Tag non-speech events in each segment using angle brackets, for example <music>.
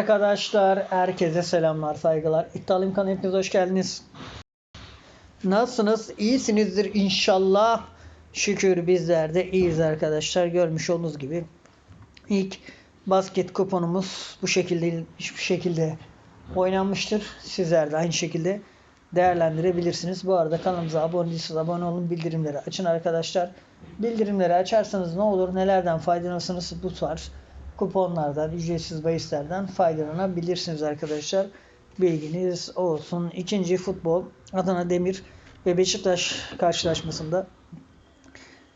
Arkadaşlar herkese selamlar saygılar. İddialı İmkan hepiniz hoş geldiniz. Nasılsınız? İyisinizdir inşallah. Şükür bizler de iyiyiz arkadaşlar. Görmüş olduğunuz gibi ilk basket kuponumuz bu şekilde hiçbir şekilde oynanmıştır. Sizler de aynı şekilde değerlendirebilirsiniz. Bu arada kanalımıza abone değilseniz abone olun. Bildirimleri açın arkadaşlar. Bildirimleri açarsanız ne olur nelerden faydalanırsınız bu tarz kuponlardan, ücretsiz bahislerden faydalanabilirsiniz arkadaşlar. Bilginiz olsun. İkinci futbol Adana Demir ve Beşiktaş karşılaşmasında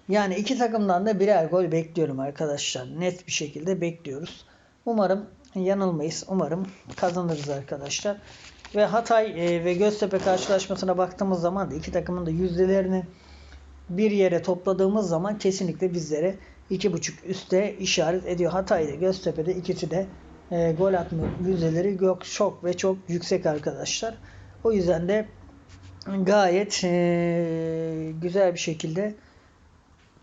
yani iki takımdan da birer gol bekliyorum arkadaşlar. Net bir şekilde bekliyoruz. Umarım yanılmayız. Umarım kazanırız arkadaşlar. Ve Hatay e, ve Göztepe karşılaşmasına baktığımız zaman da iki takımın da yüzdelerini bir yere topladığımız zaman kesinlikle bizlere 2.5 üste işaret ediyor. Hatay'da Göztepe'de ikisi de e, gol atma yüzdeleri yok çok ve çok yüksek arkadaşlar. O yüzden de gayet e, güzel bir şekilde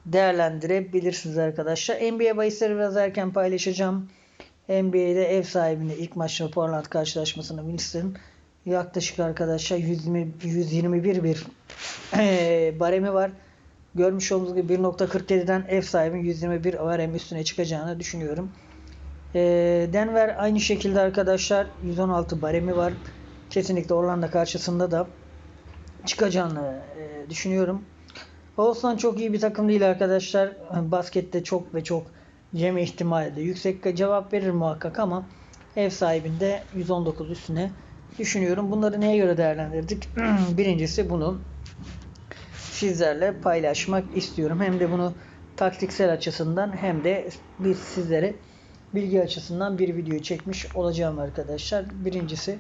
değerlendirebilirsiniz arkadaşlar. NBA bahisleri biraz erken paylaşacağım. NBA'de ev sahibinde ilk maçta Portland karşılaşmasında Winston yaklaşık arkadaşlar 120, 121 bir e, baremi var. Görmüş olduğunuz gibi 1.47'den ev sahibi 121 barem üstüne çıkacağını düşünüyorum. E, Denver aynı şekilde arkadaşlar 116 baremi var. Kesinlikle Orlando karşısında da çıkacağını e, düşünüyorum. Oğuzhan çok iyi bir takım değil arkadaşlar. Baskette çok ve çok yeme ihtimali de yüksek. Cevap verir muhakkak ama ev sahibinde 119 üstüne düşünüyorum. Bunları neye göre değerlendirdik? <clears throat> Birincisi bunu sizlerle paylaşmak istiyorum. Hem de bunu taktiksel açısından hem de bir sizlere bilgi açısından bir video çekmiş olacağım arkadaşlar. Birincisi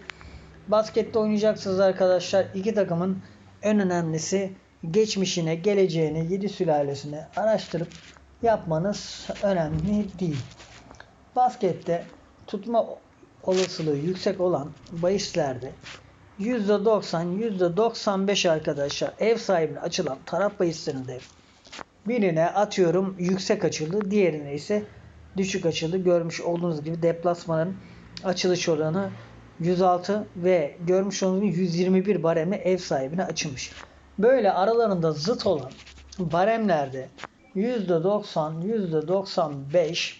baskette oynayacaksınız arkadaşlar. İki takımın en önemlisi geçmişine, geleceğine, yedi sülalesine araştırıp yapmanız önemli değil. Baskette tutma olasılığı yüksek olan bahislerde %90, %95 arkadaşlar ev sahibine açılan taraf bahislerinde birine atıyorum yüksek açıldı, diğerine ise düşük açıldı. Görmüş olduğunuz gibi deplasmanın açılış oranı 106 ve görmüş olduğunuz gibi 121 baremle ev sahibine açılmış. Böyle aralarında zıt olan baremlerde %90, %95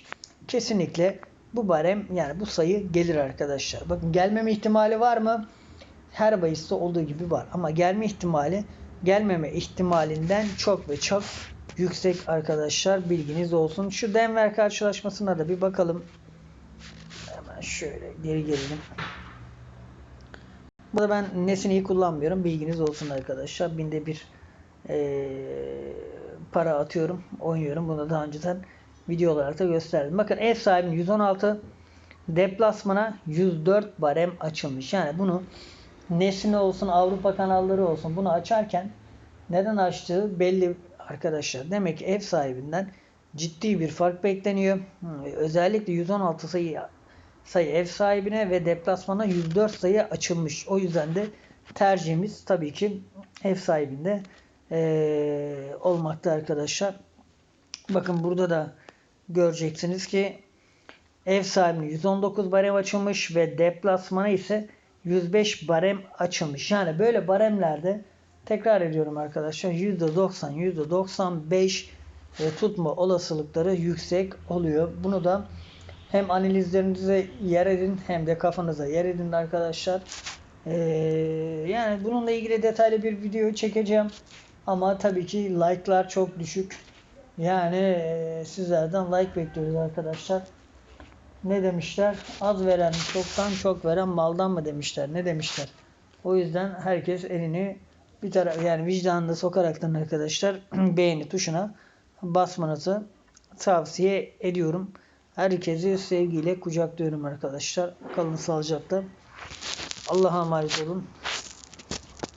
kesinlikle bu barem yani bu sayı gelir arkadaşlar. Bakın gelmeme ihtimali var mı? Her bahiste olduğu gibi var. Ama gelme ihtimali gelmeme ihtimalinden çok ve çok yüksek arkadaşlar. Bilginiz olsun. Şu Denver karşılaşmasına da bir bakalım. Hemen şöyle geri gelelim. Burada ben Nesini kullanmıyorum. Bilginiz olsun arkadaşlar. Binde bir ee, para atıyorum. Oynuyorum. Bunu daha önceden video olarak da gösterdim. Bakın ev sahibinin 116 deplasmana 104 barem açılmış. Yani bunu Nesine olsun Avrupa kanalları olsun bunu açarken neden açtığı belli arkadaşlar. Demek ki ev sahibinden ciddi bir fark bekleniyor. Özellikle 116 sayı sayı ev sahibine ve deplasmana 104 sayı açılmış. O yüzden de tercihimiz tabii ki ev sahibinde ee, olmakta arkadaşlar. Bakın burada da göreceksiniz ki ev sahibine 119 barem açılmış ve deplasmana ise 105 barem açılmış. Yani böyle baremlerde tekrar ediyorum arkadaşlar %90 %95 e, tutma olasılıkları yüksek oluyor. Bunu da hem analizlerinize yer edin hem de kafanıza yer edin arkadaşlar. Ee, yani bununla ilgili detaylı bir video çekeceğim. Ama tabii ki like'lar çok düşük. Yani e, sizlerden like bekliyoruz arkadaşlar. Ne demişler? Az veren çoktan çok veren maldan mı demişler? Ne demişler? O yüzden herkes elini bir taraf yani vicdanında sokaraktan arkadaşlar <clears throat> beğeni tuşuna basmanızı tavsiye ediyorum. Herkesi sevgiyle kucaklıyorum arkadaşlar. Kalın sağlıcakla. Allah'a emanet olun.